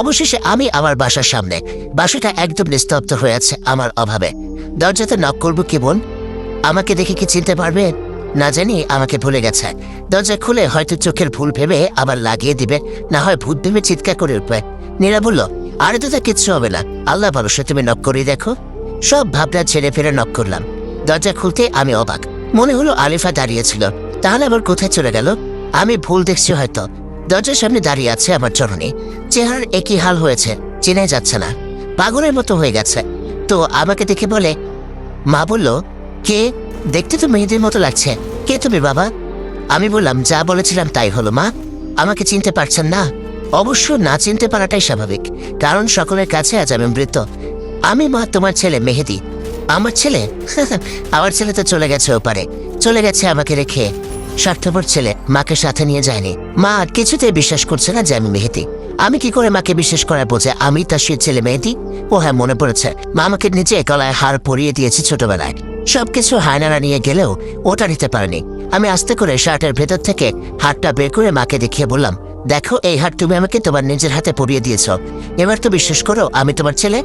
অবশেষে আমি আমার বাসার সামনে। বাসাটা একদম নিস্তব্ধ হয়ে আছে আমার অভাবে। দরজাতে নক করব কি বোন? আমাকে দেখে কি চিনতে পারবে? না জানি, আমাকে ভুলে গেছে। দরজা খুলে হয়তো চোখের ভুল ভেবে আবার লাগিয়ে দিবে, না হয় ভূত ভেবে চিৎকার করে উঠবে। নীরা বলল, আরে তো তা কিচ্ছু হবে না। আল্লাহ ভরসা, তুমি নক করে দেখো। সব ভাবনা ছেড়ে ফেরে নক করলাম। দরজা খুলতে আমি অবাক। মনে হলো আলিফা দাঁড়িয়েছিল তাহলে আবার কোথায় চলে গেল? আমি ভুল দেখছি হয়তো। দরজার সামনে দাঁড়িয়ে আছে আমার চরণে চেহারার একই হাল হয়েছে, চেনাই যাচ্ছে না। পাগলের মতো হয়ে গেছে। তো আমাকে দেখে বলে, মা বলল, কে? দেখতে তো মেয়েদের মতো লাগছে। কে তুমি বাবা? আমি বললাম, যা বলেছিলাম তাই হলো, মা। আমাকে চিনতে পারছেন না? অবশ্য না চিনতে পারাটাই স্বাভাবিক, কারণ সকলের কাছে আজ আমি মৃত। আমি, মা, তোমার ছেলে, মেহেদি। আমার ছেলে? আমার ছেলে তো চলে গেছে ওপারে। চলে গেছে আমাকে রেখে। স্বার্থপর ছেলে, মাকে সাথে নিয়ে যায়নি। মা আর কিছুতেই বিশ্বাস করছে না যে আমি মেহেদি। আমি কি করে মাকে বিশ্বাস করা বোঝে আমি তার সে ছেলে মেহেদি? ও হ্যাঁ মনে পড়েছে। মা আমাকে নিচে গলায় হার পরিয়ে দিয়েছে ছোটবেলায়। সবকিছু হায়নারা নিয়ে গেলেও ওটা নিতে পারেনি। আমি আস্তে করে শার্টের ভেতর থেকে হারটা বের করে মাকে দেখিয়ে বললাম, দেখো, এই হার তুমি আমাকে তোমার নিজের হাতে পরিয়ে দিয়েছ। এবার তো বিশ্বাস করো, আমি তোমার ছেলে?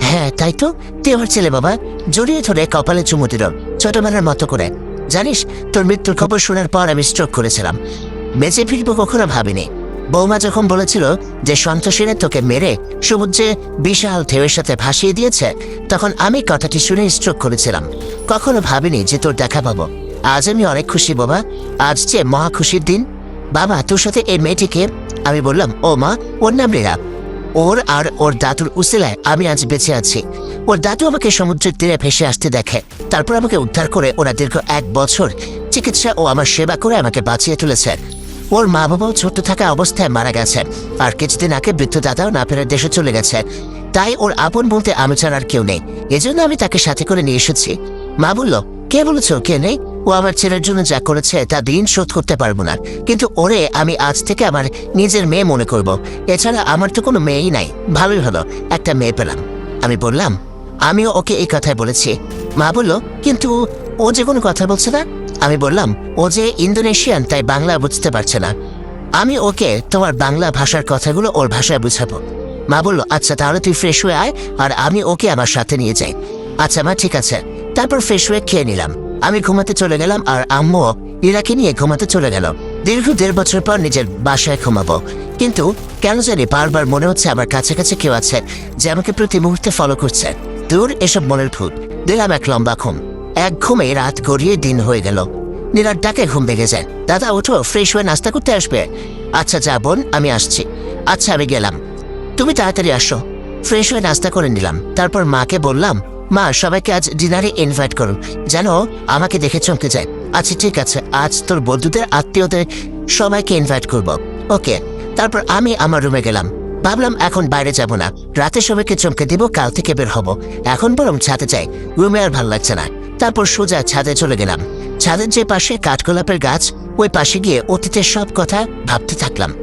হ্যাঁ তাই তো। তুই আমার ছেলে, বাবা। জড়িয়ে ধরে কপালে চুমু দিল, ছোটবেলার মতো করে। জানিস, তোর মৃত্যুর খবর শোনার পর আমি স্ট্রোক করেছিলাম। বেঁচে ফিরবো কখনো ভাবিনি। বৌমা যখন বলেছিল যে সন্তোষীরা তোকে মেরে সমুদ্রে বিশাল ঢেউয়ের সাথে ভাসিয়ে দিয়েছে, তখন আমি কথাটি শুনে স্ট্রোক করেছিলাম। কখনো ভাবিনি যে তোর দেখা পাবো। আজ আমি অনেক খুশি বাবা আজ যে মহা খুশির দিন। বাবা, তোর সাথে এই মেয়েটিকে আমি বললাম, ও মা, ওর নাম রেরা ওর আর ওর দাতুর উসিলায় আমি আজ বেঁচে আছি। ওর দাদু আমাকে সমুদ্রের তীরে ভেসে আসতে দেখে। তারপর আমাকে উদ্ধার করে ওরা দীর্ঘ এক বছর চিকিৎসা ও আমার সেবা করে আমাকে বাঁচিয়ে তুলেছে। ওর মা বাবাও ছোট্ট থাকা অবস্থায় মারা গেছেন আর কিছুদিন আগে বৃদ্ধ দাদাও না ফেরার দেশে চলে গেছে। তাই ওর আপন বলতে আমি ছাড়া আর কেউ নেই। এজন্য আমি তাকে সাথে করে নিয়ে এসেছি। মা বলল, কে বলেছ কে নেই? ও আমার ছেলের জন্য যা করেছে তা দিন শোধ করতে পারব না। কিন্তু ওরে আমি আজ থেকে আমার নিজের মেয়ে মনে করব। এছাড়া আমার তো কোনো মেয়েই নাই। ভালোই হলো, একটা মেয়ে পেলাম। আমি বললাম আমিও ওকে এই কথাই বলেছি। মা বলল, কিন্তু ও যে কোনো কথা বলছে না? আমি বললাম, ও যে ইন্দোনেশিয়ান, তাই বাংলা বুঝতে পারছে না। আমি ওকে তোমার বাংলা ভাষার কথাগুলো ওর ভাষায় বুঝাবো। মা বলল আচ্ছা তাহলে তুই ফ্রেশ হয়ে আয়, আর আমি ওকে আমার সাথে নিয়ে যাই। আচ্ছা মা, ঠিক আছে। তারপর ফ্রেশ হয়ে খেয়ে নিলাম। আমি ঘুমাতে চলে গেলাম, আর আম্মু ইরাকে নিয়ে ঘুমাতে চলে গেল। দীর্ঘ দেড় বছর পর নিজের বাসায় ঘুমাবো। কিন্তু কেন জানি বারবার মনে হচ্ছে আমার কাছাকাছি কেউ আছে, যে আমাকে প্রতি মুহূর্তে ফলো করছে। দূর এসব মনের ভূত। দিলাম এক লম্বা ঘুম। এক ঘুমে রাত গড়িয়ে দিন হয়ে গেল। নীলার ডাকে ঘুম ভেঙে যায়। দাদা, ওঠো ফ্রেশ হয়ে নাস্তা করতে আসবে। আচ্ছা যা বোন, আমি আসছি। আচ্ছা আমি গেলাম। তুমি তাড়াতাড়ি আসো। ফ্রেশ হয়ে নাস্তা করে নিলাম। তারপর মাকে বললাম, মা, সবাইকে আজ ডিনারে ইনভাইট করুন। যেন আমাকে দেখে চমকে যায়। আচ্ছা ঠিক আছে, আজ তোর বন্ধুদের, আত্মীয়দের সবাইকে ইনভাইট করব। ওকে, তারপর আমি আমার রুমে গেলাম। ভাবলাম এখন বাইরে যাব না। রাতে সবাইকে চমকে দিব, কাল থেকে বের হব। এখন বরং ছাদে যাই। রুমে আর ভালো লাগছে না। তারপর সোজা ছাদে চলে গেলাম। ছাদের যে পাশে কাঠগোলাপের গাছ, ওই পাশে গিয়ে অতীতের সব কথা ভাবতে থাকলাম।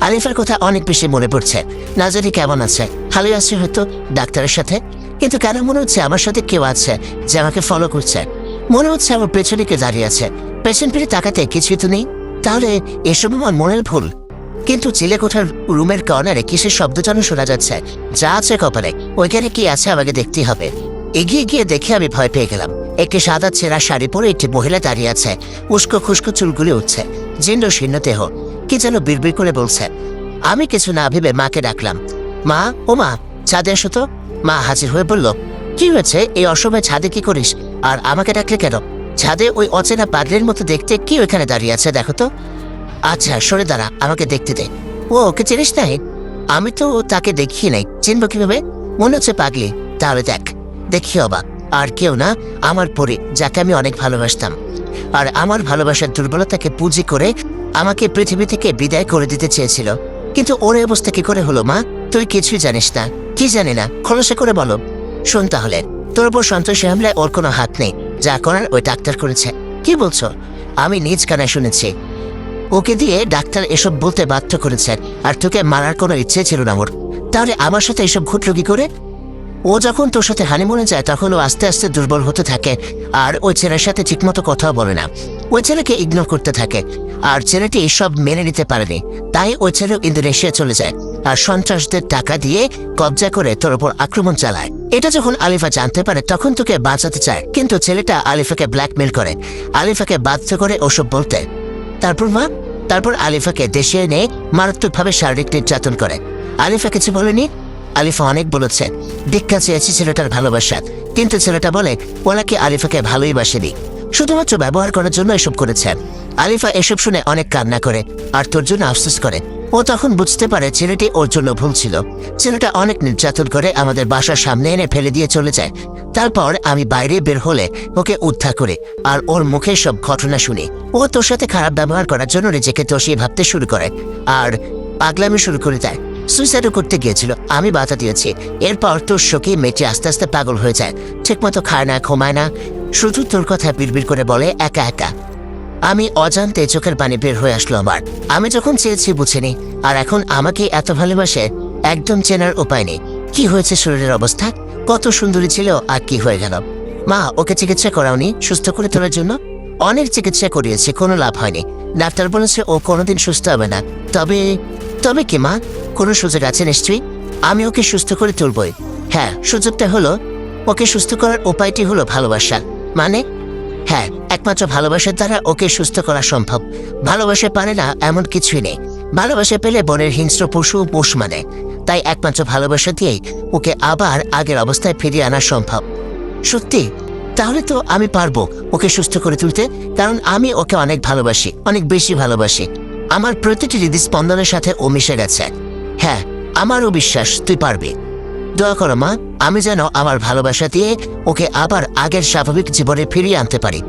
আলিফার কথা অনেক বেশি মনে পড়ছে। নাজারি কেমন আছে। ভালোই আছে হয়তো ডাক্তারের সাথে। কিন্তু কেন মনে হচ্ছে আমার সাথে কেউ আছে যে আমাকে ফলো করছে? মনে হচ্ছে আমার পেছনে কে দাঁড়িয়ে আছে। পেছন ফিরে তাকাতে কিছুই তো নেই। তাহলে এসব আমার মনের ভুল। কিন্তু চিলেকোঠার রুমের কর্নারে কিসের শব্দ যেন শোনা যাচ্ছে? যা আছে কপালে, ওইখানে কি আছে আমাকে দেখতে হবে। এগিয়ে গিয়ে দেখে আমি ভয় পেয়ে গেলাম। একটি সাদা ছেঁড়া শাড়ি পরে একটি মহিলা দাঁড়িয়ে আছে। উস্কো খুস্কো চুলগুলি উঠছে। জীর্ণ শীর্ণ দেহ। কি যেন বিড়বিড় করে বলছে। আমি কিছু না ভেবে মাকে ডাকলাম। মা, ও মা, ছাদে এসো তো। মা হাজির হয়ে বলল, কি হয়েছে? এই অসময়ে ছাদে কি করিস? আর আমাকে ডাকলে কেন? ছাদে ওই অচেনা পাগলের মতো দেখতে কি ওইখানে দাঁড়িয়ে আছে, দেখো তো। আচ্ছা সরে দাঁড়া, আমাকে দেখতে দে। ও, ওকে চিনিস নাই? আমি তো তাকে দেখিয়ে নাই। চিনবো কীভাবে? মনে হচ্ছে পাগলি। তাহলে দেখ, দেখি অবাক। আর কেউ না, আমার পরে, যাকে আমি অনেক ভালোবাসতাম। আর আমার ভালোবাসার দুর্বলতাকে পুঁজি করে আমাকে পৃথিবী থেকে বিদায় করে দিতে চেয়েছিল। কিন্তু ওর অবস্থা কি করে হলো, মা? তুই কিছুই জানিস না। কি জানি না? খোলসা করে বলো। শোন তাহলে, তোর উপর সন্তোষী হামলায় ওর কোনো হাত নেই। যা করার ওই ডাক্তার করেছে। কি বলছো? আমি নিজ কানে শুনেছি। ওকে দিয়ে ডাক্তার এসব বলতে বাধ্য করেছেন, আর তোকে মারার কোনো ইচ্ছে ছিল না ওর তাহলে আমার সাথে এসব ঘটল কি করে? ও যখন তোর সাথে হানিমুনে যায়, তখন ও আস্তে আস্তে দুর্বল হতে থাকে, আর ওই ছেলের সাথে ঠিকমতো কথাও বলে না। ওই ছেলেকে ইগনোর করতে থাকে, আর ছেলেটি এসব মেনে নিতে পারেনি। তাই ওই ছেলেও ইন্দোনেশিয়া চলে যায়, আর সন্ত্রাসদের টাকা দিয়ে কবজা করে তোর ওপর আক্রমণ চালায়। এটা যখন আলিফা জানতে পারে, তখন তোকে বাঁচাতে চায়, কিন্তু ছেলেটা আলিফাকে ব্ল্যাকমেল করে। আলিফাকে বাধ্য করে ওসব বলতে। তারপর মা? তারপর আলিফাকে দেশে এনে মারাত্মকভাবে শারীরিক নির্যাতন করে। আলিফা কিছু বলেনি। আলিফা অনেক বলেছে। দীক্ষা চেয়েছি ছেলেটার ভালোবাসা কিন্তু ছেলেটা বলে ওনাকে আলিফাকে ভালোই বাসেনি? শুধুমাত্র ব্যবহার করার জন্য এসব করেছেন আলিফা এসব শুনে অনেক কান্না করে, আর তোর জন্য আফসোস করে। ও তখন বুঝতে পারে ছেলেটি ওর জন্য ভুল ছিল। ছেলেটা অনেক নির্যাতন করে আমাদের বাসার সামনে এনে ফেলে দিয়ে চলে যায়। তারপর আমি বাইরে বের হলে ওকে উদ্ধার করে আর ওর মুখে সব ঘটনা শুনি। ও তোর সাথে খারাপ ব্যবহার করার জন্য নিজেকে তোষিয়ে ভাবতে শুরু করে আর পাগলামি শুরু করে দেয়। সুইসাইডও করতে গিয়েছিল, আমি বাধা দিয়েছি। এরপর তোর শোকে মেয়েটি আস্তে আস্তে পাগল হয়ে যায়। ঠিকমতো খায় না, ঘুমায় না। শুধু তোর কথা বিড়বিড় করে বলে, একা একা। আমি অজান্তে চোখের পানি বের হয়ে আসলো আমার। আমি যখন চেয়েছি বুঝিনি, আর এখন আমাকে এত ভালোবাসে, একদম চেনার উপায় নেই। কি হয়েছে শরীরের অবস্থা? কত সুন্দরী ছিল, আর কি হয়ে গেল? মা, ওকে চিকিৎসা করাওনি, সুস্থ করে তোলার জন্য? অনেক চিকিৎসা করিয়েছে, কোনো লাভ হয়নি। ডাক্তার বলেছে ও কোনোদিন সুস্থ হবে না। তবে তবে কি মা? কোনো সুযোগ আছে নিশ্চয়ই? আমি ওকে সুস্থ করে তুলবই। হ্যাঁ সুযোগটা হলো, ওকে সুস্থ করার উপায়টি হলো ভালোবাসা। মানে? হ্যাঁ একমাত্র ভালোবাসার দ্বারা ওকে সুস্থ করা সম্ভব। ভালোবাসা পারে না এমন কিছুই নেই। ভালোবাসা পেলে বনের হিংস্র পশু পোষ মানে। তাই একমাত্র ভালোবাসা দিয়েই ওকে আবার আগের অবস্থায় ফিরিয়ে আনা সম্ভব। সত্যি? তাহলে তো আমি পারব ওকে সুস্থ করে তুলতে, কারণ আমি ওকে অনেক ভালোবাসি, অনেক বেশি ভালোবাসি। আমার প্রতিটি হৃদস্পন্দনের সাথে ও মিশে গেছে। হ্যাঁ আমারও বিশ্বাস, তুই পারবি। দয়া করো মা, আমি যেন আমার ভালোবাসা দিয়ে ওকে আবার আগের স্বাভাবিক জীবনে ফিরিয়ে আনতে পারি।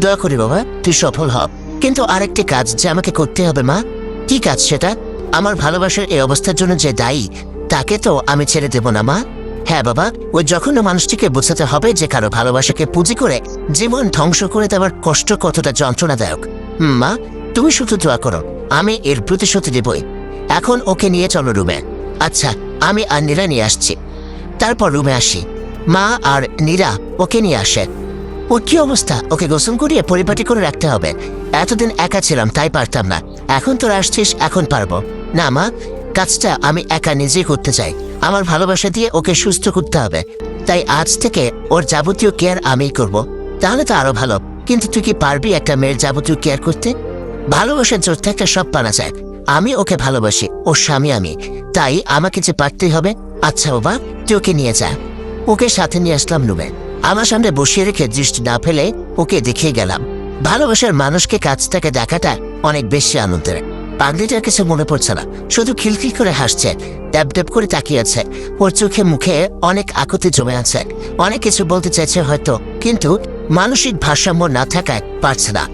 দয়া করি বাবা, তুই সফল হ। কিন্তু আরেকটি কাজ যে আমাকে করতে হবে, মা। কি কাজ সেটা? আমার ভালোবাসার এই অবস্থার জন্য যে দায়ী, তাকে তো আমি ছেড়ে দেব না, মা। হ্যাঁ বাবা ওই যখন মানুষটিকে বোঝাতে হবে যে কারও ভালোবাসাকে পুঁজি করে, জীবন ধ্বংস করে দেওয়ার কষ্ট কতটা যন্ত্রণাদায়ক। মা, তুমি শুধু দোয়া করো, আমি এর প্রতিশ্রুতি দেবই এখন ওকে নিয়ে চলো রুমে। আচ্ছা আমি আর নীরা নিয়ে আসছি। তারপর রুমে আসি। মা আর নীরা ওকে নিয়ে আসে। ওর কি অবস্থা? ওকে গোসল করিয়ে পরিপাটি করে রাখতে হবে। এতদিন একা ছিলাম, তাই পারতাম না। এখন তোর আসছিস, এখন পারব। না, মা, কাজটা আমি একা নিজেই করতে চাই। আমার ভালোবাসা দিয়ে ওকে সুস্থ করতে হবে। তাই আজ থেকে ওর যাবতীয় কেয়ার আমিই করব। তাহলে তো আরও ভালো। কিন্তু তুই কি পারবি একটা মেয়ের যাবতীয় কেয়ার করতে? ভালোবাসার জোর থেকে সব পানা যায়। আমি ওকে ভালোবাসি, ওর স্বামী আমি। তাই আমাকে যে পারতেই হবে আচ্ছা বাবা তুই ওকে নিয়ে যা। ওকে সাথে নিয়ে আসলাম রুমে। আমার সামনে বসিয়ে রেখে দৃষ্টি না ফেলে ওকে দেখিয়ে গেলাম। ভালোবাসার মানুষকে কাছ থেকে দেখাটা অনেক বেশি আনন্দের। পাগলিটার কিছু মনে পড়ছে না, শুধু খিলখিল করে হাসছে ট্যাপ ট্যাপ করে তাকিয়ে আছে। ওর চোখে মুখে অনেক আকুতি জমে আছে। অনেক কিছু বলতে চাইছে হয়তো, কিন্তু মানসিক ভারসাম্য না থাকায় পারছে না।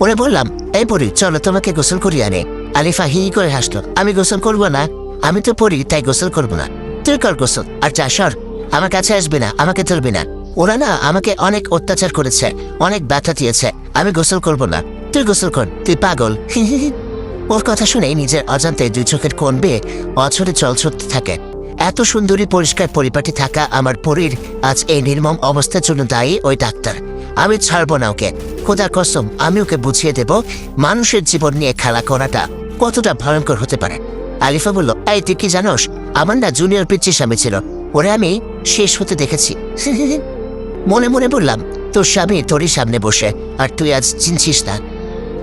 ওরে বললাম, এই পড়ি চলো তোমাকে গোসল করিয়ে আনে। আলিফা হি করে হাসলো, আমি গোসল করব না। আমি তো পড়ি তাই গোসল করব না। তুই কর গোসল, আর সর। আমার কাছে আসবি না, আমাকে তুলবি না। ওরা না আমাকে অনেক অত্যাচার করেছে, অনেক ব্যথা দিয়েছে। আমি গোসল করব না। তুই গোসল কর, তুই পাগল। ওর কথা শুনে নিজের অজান্তে দুই চোখের কোন বেয়ে অছরে জল ছড়তে থাকে। এত সুন্দরী পরিষ্কার পরিপাটি থাকা আমার পরীর আজ এই নির্মম অবস্থার জন্য দায়ী ওই ডাক্তার। আমি ছাড়বো না ওকে। খোদার কসম, আমি ওকে বুঝিয়ে দেব মানুষের জীবন নিয়ে খেলা করাটা কতটা ভয়ঙ্কর হতে পারে। আলিফা বলল, এই, তুই কি জানোস? আমার না জুনিয়র পিচ্ছি স্বামী ছিল। ওরে আমি শেষ হতে দেখেছি। মনে মনে বললাম, তোর স্বামী তোরই সামনে বসে, আর তুই আজ চিনছিস না।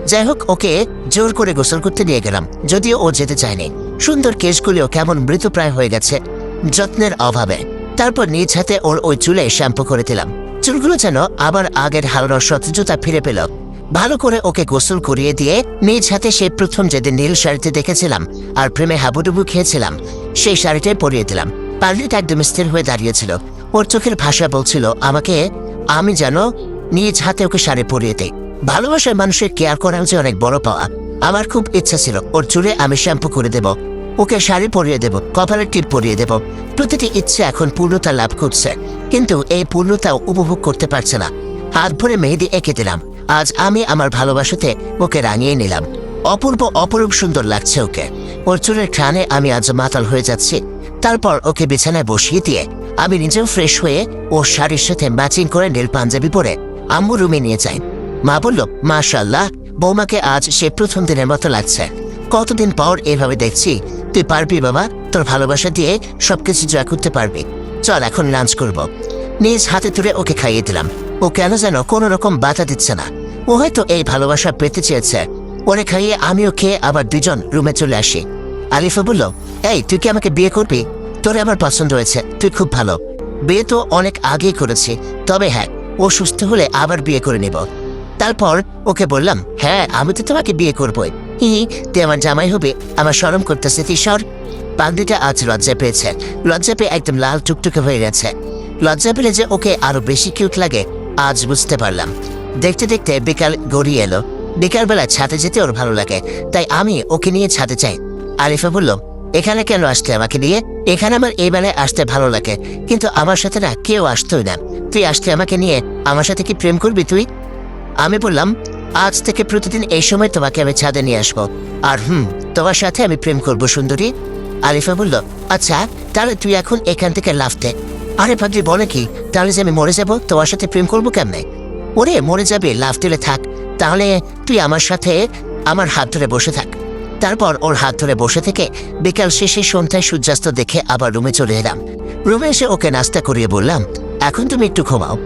যাই হোক, ওকে জোর করে গোসল করতে নিয়ে গেলাম, যদিও ও যেতে চায়নি। সুন্দর কেশগুলিও কেমন মৃতপ্রায় হয়ে গেছে, যত্নের অভাবে। তারপর নিজ হাতে ওর ওই চুলে শ্যাম্পু করে দিলাম। চুলগুলো যেন আবার আগের হারানো সতেজতা ফিরে পেল। ভালো করে ওকে গোসল করিয়ে দিয়ে নিজ হাতে সে প্রথম যেদিন নীল শাড়িতে দেখেছিলাম, আর প্রেমে হাবুডুবু খেয়েছিলাম, সেই শাড়িটাই পরিয়ে দিলাম। পার্লিটা একদম স্থির হয়ে দাঁড়িয়েছিল ওর চোখের ভাষা বলছিল, আমাকে, আমি যেন নিজ হাতে ওকে শাড়ি পরিয়ে দেই। ভালোবাসায় মানুষের কেয়ার করা হচ্ছে অনেক বড় পাওয়া, আমার খুব ইচ্ছা ছিল, ওর চুলে আমি শ্যাম্পু করে দেব, ওকে শাড়ি পরিয়ে দেব, কপালের টিপ পরিয়ে দেব। প্রতিটি ইচ্ছে এখন পূর্ণতা লাভ করছে, কিন্তু এই পূর্ণতা উপভোগ করতে পারছে না। হাত ভরে মেহেদি এঁকে দিলাম, আজ আমি আমার ভালোবাসাতে ওকে রাঙিয়ে নিলাম। অপূর্ব, অপরূপ সুন্দর লাগছে ওকে। ওর চুলের টানে আমি আজ মাতাল হয়ে যাচ্ছি, তারপর ওকে বিছানায় বসিয়ে দিয়ে আমি নিজেও ফ্রেশ হয়ে ওর শাড়ির সাথে ম্যাচিং করে নীল পাঞ্জাবি পরে আম্মু রুমে নিয়ে যাই মা বলল মাশাল্লাহ বৌমাকে আজ সে প্রথম দিনের মতো লাগছে। কতদিন পর এভাবে দেখছি। তুই পারবি বাবা, তোর ভালোবাসা দিয়ে সবকিছু জয় করতে পারবি। চল এখন লাঞ্চ করব। নিজ হাতে তুলে ওকে খাইয়ে দিলাম। ও কেন যেন কোনো রকম বাধা দিচ্ছে না। ও হয়তো এই ভালোবাসা পেতে চেয়েছে। ওরে খাইয়ে আমিও খেয়ে আবার দুজন রুমে চলে আসি। আলিফা বলল, এই, তুই কি আমাকে বিয়ে করবি? তোরে আমার পছন্দ হয়েছে, তুই খুব ভালো। বিয়ে তো অনেক আগেই করেছি, তবে হ্যাঁ ও সুস্থ হলে আবার বিয়ে করে নেব। তারপর ওকে বললাম হ্যাঁ আমি তো তোমাকে বিয়ে করবই। তুই আমার জামাই হবে, আমার সরম করতেছে তুই সর পাগড়িটা আজ লজ্জা পেয়েছে, লজ্জা পেয়ে একদম লাল টুকটুকে হয়ে গেছে। লজ্জা পেলে যে ওকে আরও বেশি কিউট লাগে, আজ বুঝতে পারলাম। দেখতে দেখতে বিকাল গড়িয়ে এলো। বিকালবেলা ছাদে যেতে ওর ভালো লাগে, তাই আমি ওকে নিয়ে ছাদে চাই আরিফা বলল এখানে কেন আসতে আমাকে নিয়ে? এখানে আমার এই বেলায় আসতে ভালো লাগে। কিন্তু আমার সাথে না কেউ আসতোই না। তুই আসলে আমাকে নিয়ে আমার সাথে কি প্রেম করবি তুই? আমি বললাম, আজ থেকে প্রতিদিন এই সময় তোমাকে আমি ছাদে নিয়ে আসব। আর হুম, তোমার সাথে আমি প্রেম করব, সুন্দরী। আরিফা বলল আচ্ছা তাহলে তুই এখন এখান থেকে লাফতে। আরে ভাবছি বলে কি? তাহলে যে আমি মরে যাব, তোমার সাথে প্রেম করব কেমনে? ওরে, মরে যাবে, লাফ দিলে থাক। তাহলে তুই আমার সাথে আমার হাত ধরে বসে থাক। তারপর ওর হাত ধরে বসে থেকে বিকাল শেষে সন্ধ্যায় সূর্যাস্ত দেখে আবার রুমে চলে এলাম। রুমে এসে ওকে নাস্তা করিয়ে বললাম, এখন তুমি একটু ঘুমাও।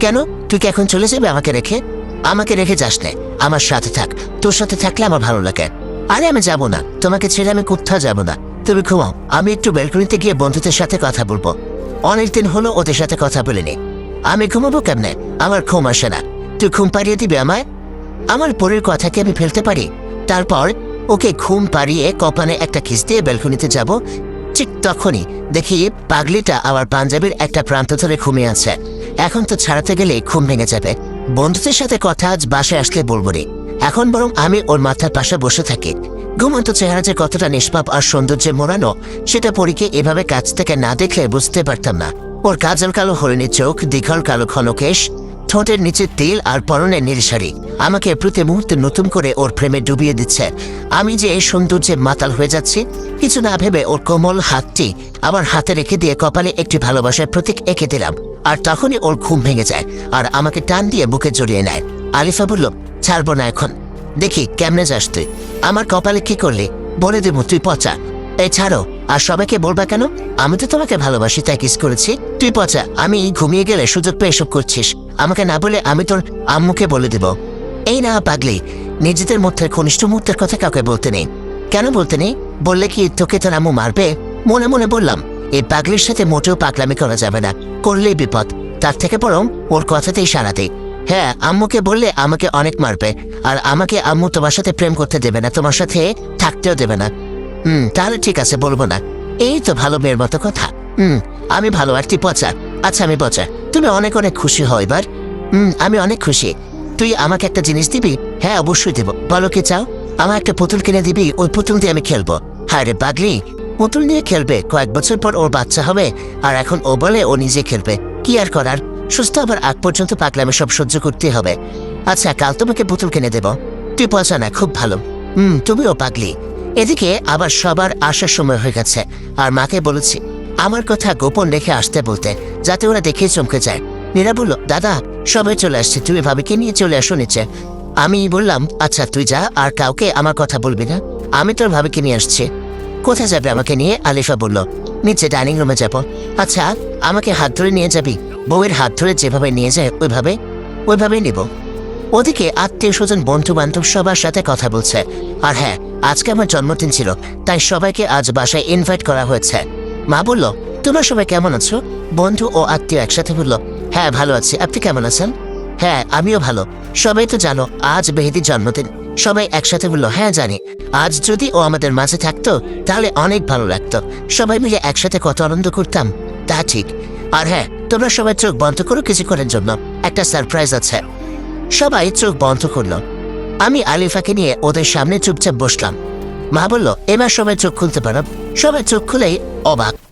কেন? তুই কি এখন চলে যাবে আমাকে রেখে? আমাকে রেখে যাস নে। আমার সাথে থাক। তোর সাথে থাকলে আমার ভালো লাগে। আরে আমি যাব না। তোমাকে ছেড়ে আমি কোথাও যাব না। তুমি ঘুমাও। আমি একটু বেলকনিতে গিয়ে বন্ধুদের সাথে কথা বলব। অনেকদিন হলো ওদের সাথে কথা বলিনি। আমি ঘুমাবো কেমনে? আমার ঘুম আসে না। তুই ঘুম পাড়িয়ে দিবি আমায়? আমার পরের কথা কি আমি ফেলতে পারি? তারপর ওকে ঘুম পাড়িয়ে কপানে একটা কিস দিয়ে ব্যালকনিতে যাব। ঠিক তখনই দেখি পাগলিটা আমার পাঞ্জাবির একটা প্রান্ত ধরে ঘুমিয়ে আছে। এখন তো ছাড়াতে গেলে ঘুম ভেঙে যাবে। বন্ধুদের সাথে কথা আজ বাসায় আসলে বলব রে। এখন বরং আমি ওর মাথার পাশে বসে থাকি। ঘুমন্ত চেহারা যে কতটা নিষ্পাপ আর সৌন্দর্যে মোড়ানো, সেটা পরীকে এভাবে কাছ থেকে না দেখলে বুঝতে পারতাম না। ওর কাজল কালো হরিণের চোখ, দীঘল কালো ক্ষণকেশ ঠোঁটের নিচে তেল আর পরনের নির্সারি আমাকে প্রতি মুহূর্তে নতুন করে ওর প্রেমে ডুবিয়ে দিচ্ছে। আমি যে এই সৌন্দর্যে মাতাল হয়ে যাচ্ছি, কিছু না ভেবে ওর কোমল হাতটি আমার হাতে রেখে দিয়ে কপালে একটি ভালোবাসার প্রতীক এঁকে দিলাম। আর তখনই ওর ঘুম ভেঙে যায় আর আমাকে টান দিয়ে বুকে জড়িয়ে নেয়। আলিফা বলল, ছাড়বো না এখন। দেখি, কেমনে যাস তুই? আমার কপালে কি করলি? বলে দেবো, তুই পচা। এই ছাড়ো, আর সবাইকে বলবা কেন? আমি তো তোমাকে ভালোবাসি, তাই কিস করেছি? তুই পচা, আমি ঘুমিয়ে গেলে সুযোগ পেয়ে এসব করছিস। আমাকে না বলে আমি তোর আম্মুকে বলে দেব। এই না, পাগলি। নিজেদের মধ্যে, ঘনিষ্ঠ মুহূর্তের কথা কাউকে বলতে নেই। কেন বলতে নেই? বললে কি তোকে তোর আম্মু মারবে? মনে মনে বললাম, এই পাগলির সাথে মোটেও পাগলামি করা যাবে না। করলেই বিপদ। তার থেকে বরং ওর কথাতেই সারা হ্যাঁ আম্মুকে বললে আমাকে অনেক মারবে। আর আমাকে আম্মু তোমার সাথে প্রেম করতে দেবে না, তোমার সাথে থাকতেও দেবে না। হুম, তাহলে ঠিক আছে, বলব না। এই তো ভালো মেয়ের মতো কথা। হুম, আমি ভালো, আর তুই পচা। আচ্ছা আমি পচা। তুমি অনেক অনেক খুশি হও এবার। হুম, আমি অনেক খুশি। তুই আমাকে একটা জিনিস দিবি? হ্যাঁ অবশ্যই দেবো। বলো কি চাও? আমার একটা পুতুল কিনে দিবি, ওই পুতুল দিয়ে আমি খেলব। হ্যাঁ রে পাগলি, পুতুল নিয়ে খেলবে? কয়েক বছর পর ওর বাচ্চা হবে, আর এখন ও বলে ও নিজে খেলবে। কি আর করার? সুস্থ আবার আগ পর্যন্ত পাগলামে সব সহ্য করতে হবে। আচ্ছা কাল তোমাকে পুতুল কিনে দেব। তুই পচা না, খুব ভালো। হুম, তুমিও পাগলি। এদিকে আবার সবার আসার সময় হয়ে গেছে, আর মাকে বলেছি, আমার কথা গোপন রেখে আসতে বলতে, যাতে ওরা দেখে চমকে যায়। নীরা বলল, দাদা সবাই চলে আসছে, তুমি ভাবিকে নিয়ে চলে আসো নিচে। আমি বললাম আচ্ছা তুই যা, আর কাউকে আমার কথা বলবি না। আমি তোর ভাবিকে নিয়ে আসছি। কোথায় যাবে আমাকে নিয়ে? আলিফা বলল, নিচে ডাইনিং রুমে যাব। আচ্ছা আমাকে হাত ধরে নিয়ে যাবি? বউয়ের হাত ধরে যেভাবে নিয়ে যায়, ওইভাবে? ওইভাবেই নিব? ওদিকে আত্মীয় স্বজন বন্ধু বান্ধব সবার সাথে কথা বলছে। আর হ্যাঁ আজকে আমার জন্মদিন ছিল, তাই সবাইকে আজ বাসায় ইনভাইট করা হয়েছে। মা বলল, তোমরা সবাই কেমন আছো? বন্ধু ও আত্মীয় একসাথে বলল হ্যাঁ ভালো আছি। আপনি কেমন আছেন? হ্যাঁ আমিও ভালো। সবাই তো জানো, আজ মেহেদির জন্মদিন। সবাই একসাথে বলল হ্যাঁ জানি। আজ যদি ও আমাদের মাঝে থাকতো, তাহলে অনেক ভালো লাগতো। সবাই মিলে একসাথে কত আনন্দ করতাম। তা ঠিক। আর হ্যাঁ তোমরা সবাই চোখ বন্ধ করো কিছুক্ষণের জন্য। একটা সারপ্রাইজ আছে। সবাই চোখ বন্ধ করল। আমি আলিফাকে নিয়ে ওদের সামনে চুপচাপ বসলাম। মা বলল, এবার সবাই চোখ খুলতে পারো। সবাই চোখ খুলেই অবাক।